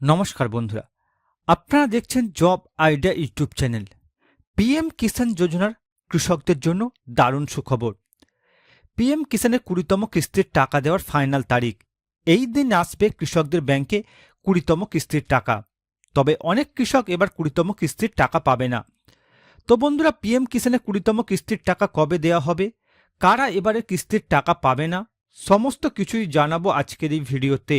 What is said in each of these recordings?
নমস্কার বন্ধুরা। আপনারা দেখছেন job idea YouTube channel. PM Kisan যোজনার কৃষকদের জন্য দারুণ সুখবর। পিএম কিষাণের কুড়িতম কিস্তির টাকা দেওয়ার ফাইনাল তারিখ। এই দিন আসবে কৃষকদের ব্যাংকে কুড়িতম কিস্তির টাকা। তবে অনেক কৃষক এবার কুড়িতম কিস্তির টাকা পাবে না। তো বন্ধুরা, পিএম কিষাণের কুড়িতম কিস্তির টাকা কবে দেওয়া হবে? কারা এবারে কিস্তির টাকা পাবে না? সমস্ত কিছুই জানাব আজকের এই ভিডিওতে।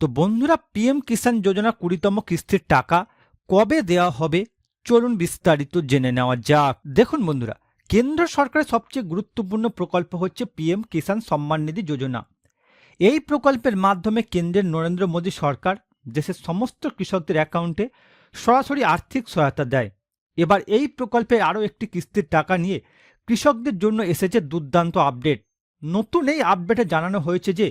তো বন্ধুরা, পিএম কিষাণ যোজনা কুড়িতম কিস্তির টাকা কবে দেওয়া হবে চলুন বিস্তারিত জেনে নেওয়া যাক। দেখুন বন্ধুরা, কেন্দ্র সরকারের সবচেয়ে গুরুত্বপূর্ণ প্রকল্প হচ্ছে পিএম কিষাণ সম্মান নিধি যোজনা। এই প্রকল্পের মাধ্যমে কেন্দ্রের নরেন্দ্র মোদী সরকার দেশের সমস্ত কৃষকদের অ্যাকাউন্টে সরাসরি আর্থিক সহায়তা দেয়। এবার এই প্রকল্পে আরও একটি কিস্তির টাকা নিয়ে কৃষকদের জন্য এসেছে দুর্দান্ত আপডেট। নতুন এই আপডেটে জানানো হয়েছে যে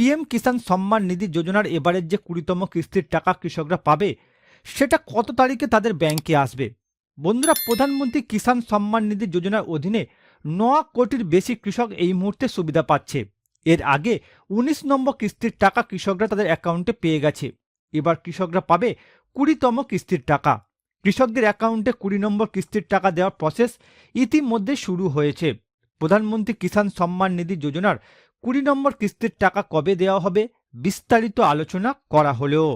পিএম কিষাণ সম্মান নিধি যোজনার এবারের যে কুড়িতম কিস্তির টাকা কৃষকরা পাবে, সেটা কত তারিখে তাদের ব্যাংকে আসবে? বন্ধুরা, প্রধানমন্ত্রী কিষাণ সম্মান নিধি যোজনার অধীনে ন কোটির বেশি কৃষক এই মুহূর্তে সুবিধা পাচ্ছে। এর আগে ১৯ নম্বর কিস্তির টাকা কৃষকরা তাদের অ্যাকাউন্টে পেয়ে গেছে। এবার কৃষকরা পাবে কুড়িতম কিস্তির টাকা। কৃষকদের অ্যাকাউন্টে কুড়ি নম্বর কিস্তির টাকা দেওয়ার প্রসেস ইতিমধ্যে শুরু হয়েছে। প্রধানমন্ত্রী কিষাণ সম্মান নিধি যোজনার কুড়ি নম্বর কিস্তির টাকা কবে দেওয়া হবে বিস্তারিত আলোচনা করা হলেও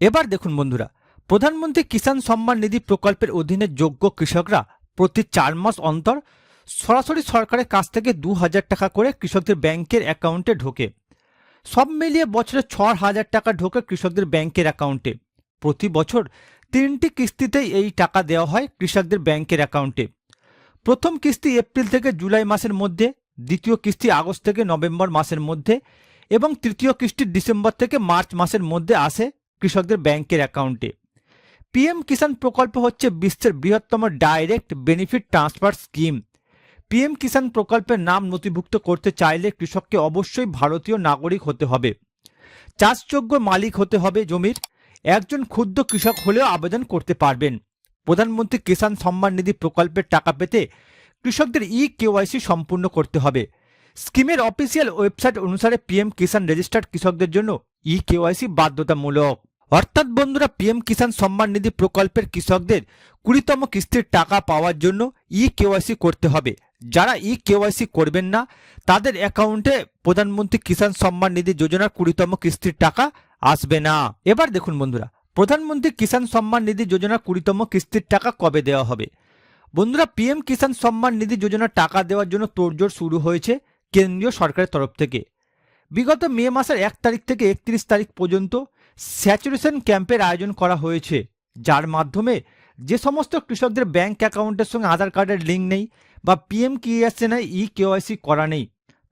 এবার দেখুন বন্ধুরা, প্রধানমন্ত্রী কিষাণ সম্মান নিধি প্রকল্পের অধীনে যোগ্য কৃষকরা প্রতি চার মাস অন্তর সরাসরি সরকারের কাছ থেকে দু হাজার টাকা করে কৃষকদের ব্যাংকের অ্যাকাউন্টে ঢোকে। সব মিলিয়ে বছরে ছ হাজার টাকা ঢোকে কৃষকদের ব্যাংকের অ্যাকাউন্টে। প্রতি বছর তিনটি কিস্তিতেই এই টাকা দেওয়া হয় কৃষকদের ব্যাংকের অ্যাকাউন্টে। প্রথম কিস্তি এপ্রিল থেকে জুলাই মাসের মধ্যে দ্বিতীয় কিস্তি আগস্ট থেকে নভেম্বর মাসের মধ্যে এবং তৃতীয় কিস্তি ডিসেম্বর থেকে মার্চ মাসের মধ্যে আসে কৃষকদের ব্যাংকের অ্যাকাউন্টে। পিএম কিষাণ প্রকল্প হচ্ছে বিশ্বের বৃহত্তম direct benefit transfer scheme. PM Kisan প্রকল্পের নাম নথিভুক্ত করতে চাইলে কৃষককে অবশ্যই ভারতীয় নাগরিক হতে হবে। চাষযোগ্য মালিক হতে হবে জমির। একজন ক্ষুদ্র কৃষক হলেও আবেদন করতে পারবেন। প্রধানমন্ত্রী কিষাণ সম্মান নিধি প্রকল্পের টাকা পেতে কৃষকদের ই কেওয়াইসি সম্পূর্ণ করতে হবে। স্কিমের অফিসিয়াল ওয়েবসাইট অনুসারে পিএম কিষাণ রেজিস্টার্ড কৃষকদের জন্য ই কেওয়াইসি বাধ্যতামূলক। অর্থাৎ বন্ধুরা পিএম কিষাণ সম্মান নিধি প্রকল্পের কৃষকদের কুড়িতম কিস্তির টাকা পাওয়ার জন্য ই কেওয়াইসি করতে হবে। যারা ই কেওয়াইসি করবেন না, তাদের অ্যাকাউন্টে প্রধানমন্ত্রী কিষাণ সম্মান নিধি যোজনার কুড়িতম কিস্তির টাকা আসবে না। এবার দেখুন বন্ধুরা, প্রধানমন্ত্রী কিষাণ সম্মান নিধি যোজনার কুড়িতম কিস্তির টাকা কবে দেওয়া হবে? বন্ধুরা পিএম কিষাণ সম্মান নিধি যোজনার টাকা দেওয়ার জন্য তোড়জোড় শুরু হয়েছে কেন্দ্রীয় সরকারের তরফ থেকে। বিগত মে মাসের এক তারিখ থেকে একত্রিশ তারিখ পর্যন্ত স্যাচুরেশন ক্যাম্পের আয়োজন করা হয়েছে, যার মাধ্যমে যে সমস্ত কৃষকদের ব্যাংক অ্যাকাউন্টের সঙ্গে আধার কার্ডের লিঙ্ক নেই বা পিএম কিএসএনআই ই কেওয়াইসি করা নেই,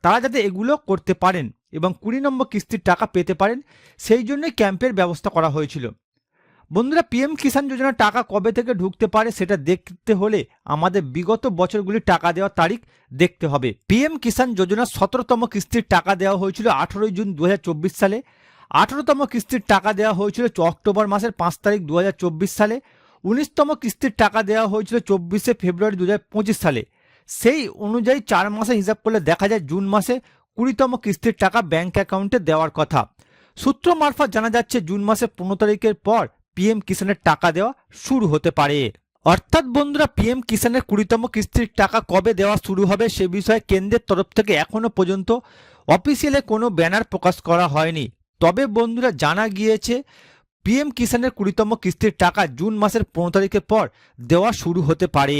তারা যাতে এগুলো করতে পারেন এবং কুড়ি নম্বর কিস্তির টাকা পেতে পারেন, সেই জন্যই ক্যাম্পের ব্যবস্থা করা হয়েছিল। বন্ধুরা পিএম কিষাণ যোজনার টাকা কবে থেকে ঢুকতে পারে সেটা দেখতে হলে আমাদের বিগত বছরগুলির টাকা দেওয়ার তারিখ দেখতে হবে। পিএম কিষাণ যোজনার সতেরোতম কিস্তির টাকা দেওয়া হয়েছিল আঠেরোই জুন দু হাজার চব্বিশ সালে। আঠেরোতম কিস্তির টাকা দেওয়া হয়েছিল অক্টোবর মাসের পাঁচ তারিখ দু হাজার চব্বিশ সালে। উনিশতম কিস্তির টাকা দেওয়া হয়েছিল চব্বিশে ফেব্রুয়ারি দু হাজার পঁচিশ সালে। সেই অনুযায়ী চার মাসে হিসাব করলে দেখা যায় জুন মাসে কুড়িতম কিস্তির টাকা ব্যাংক অ্যাকাউন্টে দেওয়ার কথা। সূত্র মারফত জানা যাচ্ছে, জুন মাসে পনেরো তারিখের পর পিএম কিষাণের টাকা দেওয়া শুরু হতে পারে। অর্থাৎ বন্ধুরা পিএম কিষাণের কুড়িতম কিস্তির টাকা কবে দেওয়া শুরু হবে সে বিষয়ে কেন্দ্রের তরফ থেকে এখনও পর্যন্ত অফিসিয়ালে কোনো ব্যানার প্রকাশ করা হয়নি। তবে বন্ধুরা, জানা গিয়েছে পিএম কিষাণের কুড়িতম কিস্তির টাকা জুন মাসের পনেরো তারিখের পর দেওয়া শুরু হতে পারে।